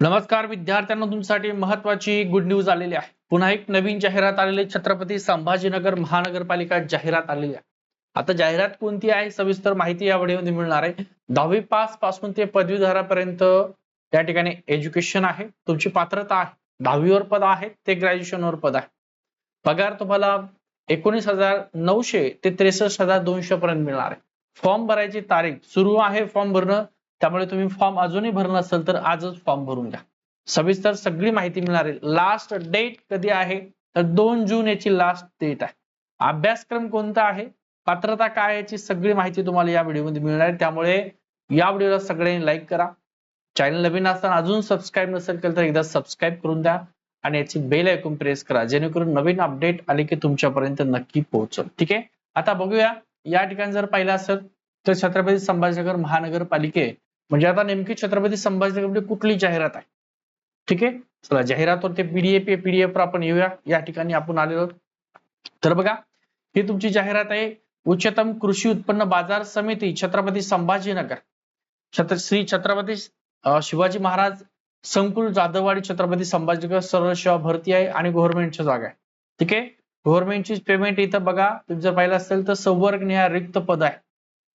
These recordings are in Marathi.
नमस्कार विद्यार्थ्यांना तुमच्यासाठी महत्वाची गुड न्यूज आलेली आहे. पुन्हा एक नवीन जाहिरात आलेली छत्रपती संभाजीनगर महानगरपालिका जाहिरात आलेली आहे. आता जाहिरात कोणती आहे? सविस्तर माहिती या व्हिडिओमध्ये मिळणार आहे. दहावी पासपासून ते पदवीधरापर्यंत या ठिकाणी एज्युकेशन आहे. तुमची पात्रता आहे. दहावीवर पद आहे ते ग्रॅज्युएशनवर पद आहे. पगार तुम्हाला एकोणीस हजार नऊशे ते त्रेसष्ट हजार दोनशे पर्यंत मिळणार आहे. फॉर्म भरायची तारीख सुरू आहे फॉर्म भरणं. त्यामुळे तुम्ही फॉर्म अजूनही भरला असेल तर आजच फॉर्म भरून घ्या. सविस्तर सगळी माहिती मिळणार आहे. लास्ट डेट कधी आहे? तर दोन जून याची लास्ट डेट आहे. अभ्यासक्रम कोणता आहे? पात्रता काय याची सगळी माहिती तुम्हाला या व्हिडिओमध्ये मिळणार आहे. त्यामुळे या व्हिडिओला सगळ्यांनी लाईक करा. चॅनल नवीन असताना अजून सबस्क्राईब नसेल केलं तर एकदा सबस्क्राईब करून द्या. आणि याची बेल ऐकून प्रेस करा. जेणेकरून नवीन अपडेट आले की तुमच्यापर्यंत नक्की पोहोचल. ठीक आहे? आता बघूया. या ठिकाणी जर पाहिलं असेल तर छत्रपती संभाजीनगर महानगरपालिके म्हणजे आता नेमकी छत्रपती संभाजीनगरमध्ये कुठली जाहिरात आहे? ठीक आहे? चला जाहिरातवर ते पीडीएफ पीडीएफ आपण येऊया. या ठिकाणी आपण आलेलो आहोत. तर बघा ही तुमची जाहिरात आहे. उच्चतम कृषी उत्पन्न बाजार समिती छत्रपती संभाजीनगर. छत्र श्री छत्रपती शिवाजी महाराज संकुल जाधववाडी छत्रपती संभाजीनगर सरळ सेवा भरती आहे आणि गव्हर्नमेंटच्या जागा आहे. ठीक आहे? गव्हर्नमेंटची पेमेंट इथं बघा तुम्ही जर पाहिलं असेल तर संवर्गनीय रिक्त पद आहे.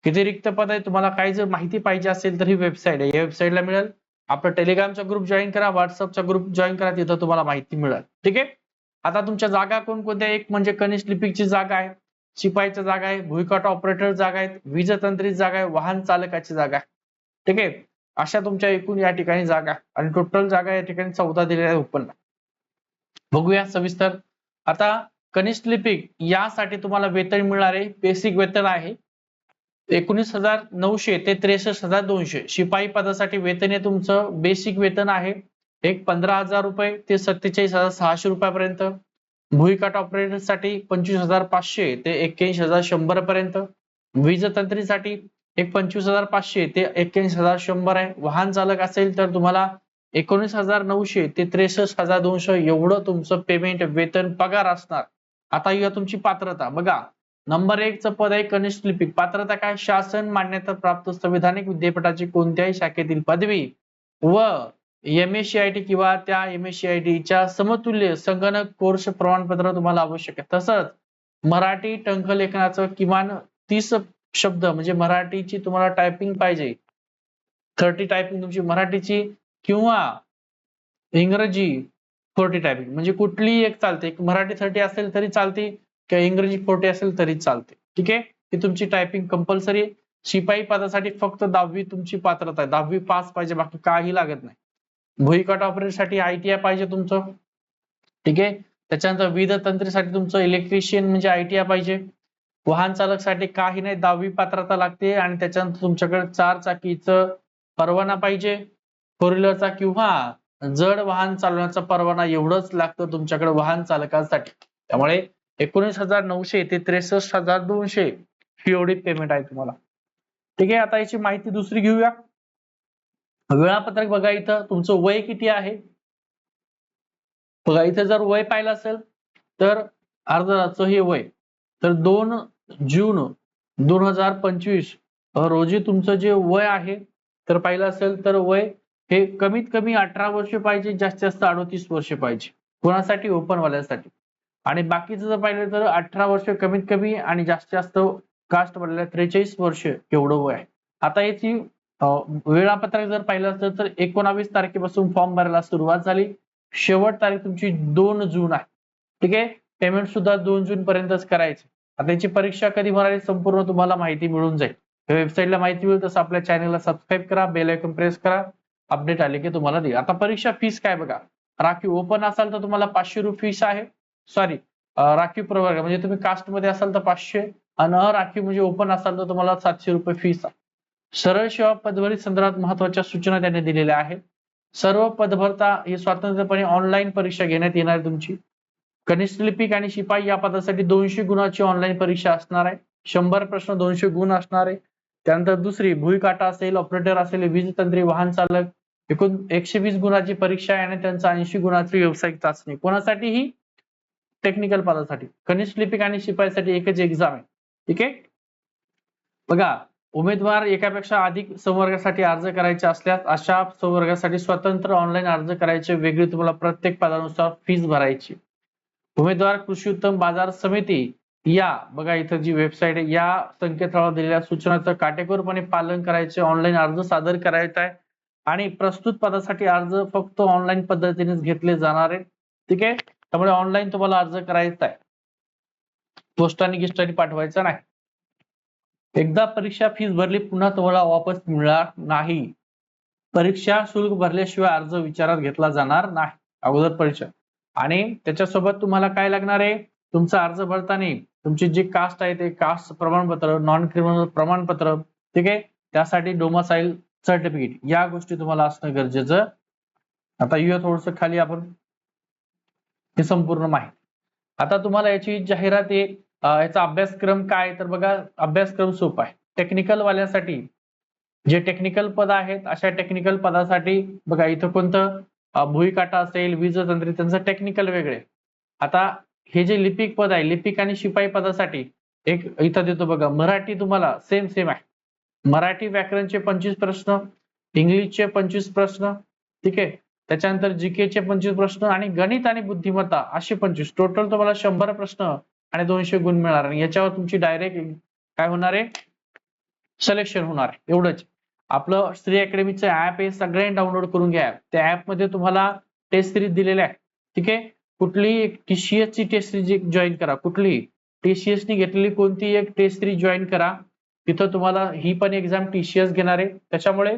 किती रिक्त पद आहे तुम्हाला काही जर माहिती पाहिजे असेल तर ही वेबसाईट आहे. या वेबसाईटला मिळेल. आपला टेलिग्रामचा ग्रुप जॉईन करा व्हॉट्सअपचा ग्रुप जॉईन करा तिथं तुम्हाला माहिती मिळेल. ठीक आहे? आता तुमच्या जागा कोणकोणत्या एक म्हणजे कनिष्ठ लिपिकची जागा आहे शिपाईच्या जागा आहे भुईकाट ऑपरेटर जागा आहेत वीजतंत्रित जागा आहे वाहन चालकाची जागा आहे. ठीक आहे? अशा तुमच्या एकूण या ठिकाणी जागा आणि टोटल जागा या ठिकाणी चौदा दिलेल्या आहे उत्पन्न बघूया सविस्तर. आता कनिष्ठ लिपिक यासाठी तुम्हाला वेतन मिळणार आहे. बेसिक वेतन आहे. एकोणीस हजार नऊशे ते त्रेसष्ट हजार दोनशे. शिपाई पदासाठी वेतन हे तुमचं बेसिक वेतन आहे. एक पंधरा हजार रुपये ते सत्तेचाळीस हजार सहाशे रुपयापर्यंत. भुईकाट ऑपरेटरसाठी पंचवीस हजार पाचशे ते एक्क्याऐंशी हजार शंभर पर्यंत वीजतंत्रीसाठी एक पंचवीस हजार पाचशे ते एक्क्याऐंशी हजार शंभर आहे. वाहन चालक असेल तर तुम्हाला एकोणीस हजार नऊशे ते त्रेसष्ट हजार दोनशे एवढं तुमचं पेमेंट वेतन पगार असणार. आता या तुमची पात्रता बघा. नंबर एक च पद आहे कनिष्ठ लिपिक. पात्रता काय? शासन मान्यता प्राप्त संविधानिक विद्यापीठाची कोणत्याही शाखेतील पदवी व M S C I T किंवा त्या एम एस सी आय टीच्या समतुल्य संगणक कोर्स प्रमाणपत्र तुम्हाला आवश्यक आहे. तसंच मराठी टंकलेखनाचं किमान तीस शब्द म्हणजे मराठीची तुम्हाला टायपिंग पाहिजे. थर्टी टायपिंग तुमची मराठीची किंवा इंग्रजी फोर्टी टायपिंग म्हणजे कुठलीही एक चालते. मराठी थर्टी असेल तरी चालते. किंवा इंग्रजी फोर्टी असेल तरी चालते. ठीक आहे? ही तुमची टायपिंग कंपल्सरी शिपाई पदासाठी फक्त दहावी तुमची पात्रता आहे. दहावी पास पाहिजे बाकी काही लागत नाही. भुईकाट ऑपरेटरसाठी आयटीआय पाहिजे तुमचं. ठीक आहे? त्याच्यानंतर विविध तंत्रीसाठी तुमचं इलेक्ट्रिशियन म्हणजे आयटीआय पाहिजे. वाहन चालकसाठी काही नाही दहावी पात्रता लागते आणि त्याच्यानंतर तुमच्याकडे चार चाकीचं परवाना पाहिजे. फोर व्हीलरचा किंवा जड वाहन चालवण्याचा परवाना एवढंच लागतं तुमच्याकडे वाहन चालकांसाठी. त्यामुळे एकोणीस हजार नऊशे ते त्रेसष्ट हजार दोनशे ही एवढी पेमेंट आहे तुम्हाला. ठीक आहे आता याची माहिती दुसरी घेऊया. वेळापत्रक बघा इथं तुमचं वय किती आहे? बघा इथं जर वय पाहिलं असेल तर अर्धराचं हे वय तर दोन जून दोन हजार पंचवीस रोजी तुमचं जे वय आहे तर पाहिलं असेल तर वय हे कमीत कमी अठरा वर्ष पाहिजे जास्तीत जास्त अडोतीस वर्ष पाहिजे. कोणासाठी? ओपनवाल्यासाठी आणि बाकीचं जर पाहिलं तर अठरा वर्ष कमीत कमी आणि जास्तीत जास्त कास्ट वाल्याला त्रेचाळीस वर्ष एवढं वय आहे. आता याची वेळापत्रक जर पाहिलं असेल तर एकोणावीस तारखेपासून फॉर्म भरायला सुरुवात झाली. शेवट तारीख तुमची दोन जून आहे. ठीक आहे? पेमेंट सुद्धा दोन जून पर्यंतच करायचे. आता याची परीक्षा कधी भरायची संपूर्ण तुम्हाला माहिती मिळून जाईल. वेबसाईटला माहिती मिळेल तसं आपल्या चॅनलला सबस्क्राईब करा बेल आयकॉन प्रेस करा. अपडेट आले की तुम्हाला देईल. आता परीक्षा फीस काय बघा? राखीव ओपन असाल तर तुम्हाला पाचशे रुपये फीस आहे. सॉरी राखीव प्रवर्ग. म्हणजे तुम्ही कास्टमध्ये असाल तर पाचशे आणि अराखीव म्हणजे ओपन असाल तर तुम्हाला सातशे रुपये फीस सरळ सेवा पदभरी संदर्भात महत्त्वाच्या सूचना त्यांनी दिलेल्या आहेत. सर्व पदभरता ही स्वतंत्रपणे ऑनलाईन परीक्षा घेण्यात येणार तुमची. कनिष्ठ लिपिक आणि शिपाई या पदासाठी दोनशे गुणाची ऑनलाईन परीक्षा असणार आहे. शंभर प्रश्न दोनशे गुण असणार आहे. त्यानंतर दुसरी भुईकाटा असेल ऑपरेटर असेल वीज तंत्री वाहन चालक एकूण एकशे वीस गुणाची परीक्षा आहे आणि त्यांचा ऐंशी गुणाची व्यावसायिक चाचणी. कोणासाठी ही टेक्निकल पदासाठी. कनिष्ठ लिपिक आणि शिपाईसाठी एकच एक्झाम आहे. ठीक आहे? बघा उमेदवार एकापेक्षा अधिक संवर्गासाठी अर्ज करायचे असल्यास अशा संवर्गासाठी स्वतंत्र ऑनलाईन अर्ज करायचे. वेगळी तुम्हाला प्रत्येक पदानुसार फीस भरायची. उमेदवार कृषी उत्तम बाजार समिती या बघा इथं जी वेबसाईट आहे या संकेतस्थळावर दिलेल्या सूचनांचं काटेकोरपणे पालन करायचे ऑनलाईन अर्ज सादर करायचा आहे. आणि प्रस्तुत पदासाठी अर्ज फक्त ऑनलाईन पद्धतीनेच घेतले जाणार आहे ठीक आहे? त्यामुळे ऑनलाईन तुम्हाला अर्ज करायचा आहे. पोस्टाने गिस्टाने पाठवायचा नाही. एकदा परीक्षा फीस भरली पुन्हा तुम्हाला वापस मिळणार नाही. परीक्षा शुल्क भरल्याशिवाय अर्ज विचारात घेतला जाणार नाही. अगोदर परीक्षा. आणि त्याच्यासोबत तुम्हाला काय लागणार आहे? तुमचा अर्ज भरताना तुमची जी कास्ट आहे ते कास्ट प्रमाणपत्र नॉन क्रिमिनल प्रमाणपत्र ठीक आहे? त्यासाठी डोमासाईल सर्टिफिकेट या गोष्टी तुम्हाला असणं गरजेचं. आता येऊया थोडस खाली आपण. हे संपूर्ण माहिती. आता तुम्हाला याची जाहिरात आहे याचा अभ्यासक्रम काय तर बघा अभ्यासक्रम सोपा आहे. टेक्निकल वाल्यासाठी जे टेक्निकल पद आहेत अशा टेक्निकल पदासाठी बघा इथं कोणतं भुईकाटा असेल वीज तंत्री त्यांचं टेक्निकल वेगळे आता हे जे लिपिक पद आहे लिपिक आणि शिपाई पदासाठी एक इथं देतो बघा मराठी तुम्हाला सेम सेम आहे. मराठी व्याकरणचे पंचवीस प्रश्न इंग्लिशचे पंचवीस प्रश्न ठीक आहे? त्याच्यानंतर जीके चे पंचवीस प्रश्न आणि गणित आणि बुद्धिमत्ता असे पंचवीस. टोटल तुम्हाला शंभर प्रश्न आणि दोनशे गुण मिळणार. आणि याच्यावर तुमची डायरेक्ट काय होणार आहे? सिलेक्शन होणार आहे. एवढंच. आपलं श्री अकॅडमीचं ऍप हे सगळ्यांनी डाउनलोड करून घ्या. त्या ऍपमध्ये तुम्हाला टेस्ट सिरीज दिलेल्या आहे ठीक आहे? कुठली एक टीसीएस ची टेस्ट सिरीज जॉईन करा. कुठली? टीसीएस नी घेतलेली कोणती एक टेस्ट सिरीज जॉईन करा. तिथं तुम्हाला ही पण एक्झाम टीसीएस घेणार आहे. त्याच्यामुळे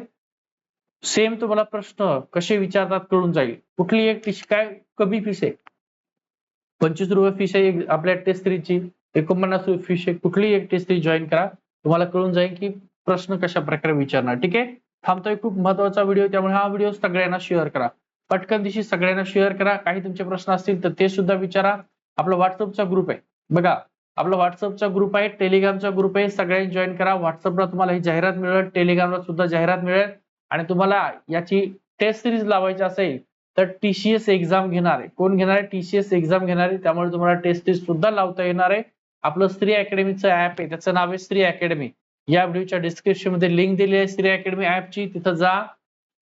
सेम तुम्हाला प्रश्न कसे विचारतात कळून जाईल. कुठली एक टीस काय कमी फीस आहे? पंचवीस रुपये फीस आहे आपल्या टेस्ट थ्रीची एकोणपन्नास रुपये फीस आहे. कुठली एक टेस्ट थ्री जॉईन करा. तुम्हाला कळून जाईल की प्रश्न कशा प्रकारे विचारणार. ठीक आहे? थांबतोय खूप महत्त्वाचा व्हिडिओ त्यामुळे हा व्हिडिओ सगळ्यांना शेअर करा. पटकन दिवशी सगळ्यांना शेअर करा. काही तुमचे प्रश्न असतील तर ते सुद्धा विचारा. आपला व्हॉट्सअपचा ग्रुप आहे. बघा आपला व्हॉट्सअपचा ग्रुप आहे टेलिग्रामचा ग्रुप आहे. सगळ्यांनी जॉईन करा. व्हॉट्सअपला तुम्हाला ही जाहिरात मिळेल. टेलिग्रामला सुद्धा जाहिरात मिळेल. आणि तुम्हाला याची टेस्ट सिरीज लावायची असेल तर टीसीएस एक्झाम घेणार आहे. कोण घेणार आहे? टीसीएस एक्झाम घेणार आहे. त्यामुळे तुम्हाला टेस्ट सिरीज सुद्धा लावता येणार आहे. आपलं स्त्री अकॅडमीचं ऍप आहे. त्याचं नाव आहे स्त्री अकॅडमी या व्हिडिओच्या डिस्क्रिप्शनमध्ये लिंक दिली आहे स्त्री अकॅडमी ऍपची तिथं जा.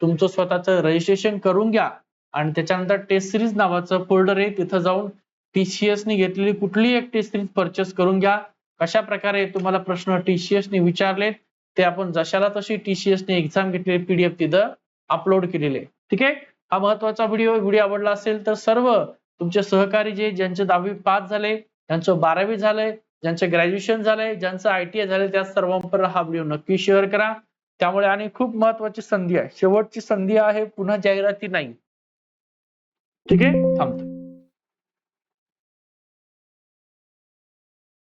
तुमचं स्वतःचं रजिस्ट्रेशन करून घ्या. आणि त्याच्यानंतर टेस्ट सिरीज नावाचं फोल्डर आहे. तिथं जाऊन टीसीएस ने घेतलेली कुठलीही एक टेस्ट सिरीज परचेस करून घ्या. कशा प्रकारे तुम्हाला प्रश्न टीसीएस ने विचारलेत. ते आपण जशाला तशी टीसीएस ने एक्झाम घेतलेली पीडीएफ तिथं अपलोड केलेले ठीक आहे? हा महत्त्वाचा व्हिडिओ व्हिडिओ आवडला असेल तर सर्व तुमचे सहकारी जे ज्यांचे दहावी पास झाले ज्यांचं बारावी झालंय ज्यांचे ग्रॅज्युएशन झालंय ज्यांचं आयटीआय झालंय त्या सर्वांपर्यंत हा व्हिडिओ नक्की शेअर करा. त्यामुळे आणि खूप महत्वाची संधी आहे. शेवटची संधी आहे पुन्हा जाहिराती नाही. ठीक आहे? थांबतो.